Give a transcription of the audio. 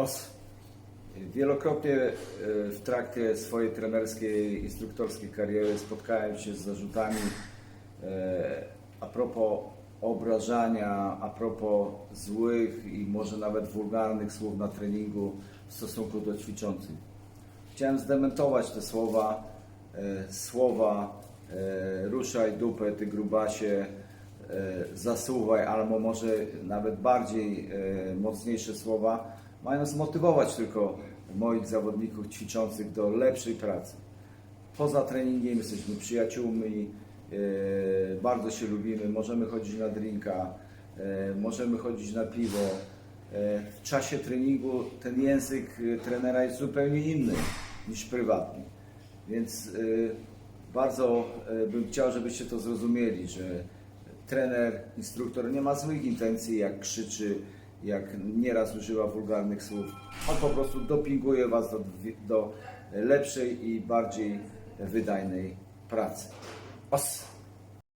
Os. Wielokrotnie e, w trakcie swojej trenerskiej, instruktorskiej kariery spotkałem się z zarzutami e, a propos obrażania, a propos złych i może nawet wulgarnych słów na treningu w stosunku do ćwiczących. Chciałem zdementować te słowa, e, słowa ruszaj dupę, ty grubasie, zasuwaj, albo może nawet bardziej mocniejsze słowa, mają zmotywować tylko moich zawodników ćwiczących do lepszej pracy. Poza treningiem jesteśmy przyjaciółmi, e, bardzo się lubimy, możemy chodzić na drinka, e, możemy chodzić na piwo. E, W czasie treningu ten język trenera jest zupełnie inny niż prywatny. Więc bardzo bym chciał, żebyście to zrozumieli, że trener, instruktor nie ma złych intencji, jak krzyczy, jak nieraz używa wulgarnych słów. On po prostu dopinguje Was do, do lepszej i bardziej wydajnej pracy. Os!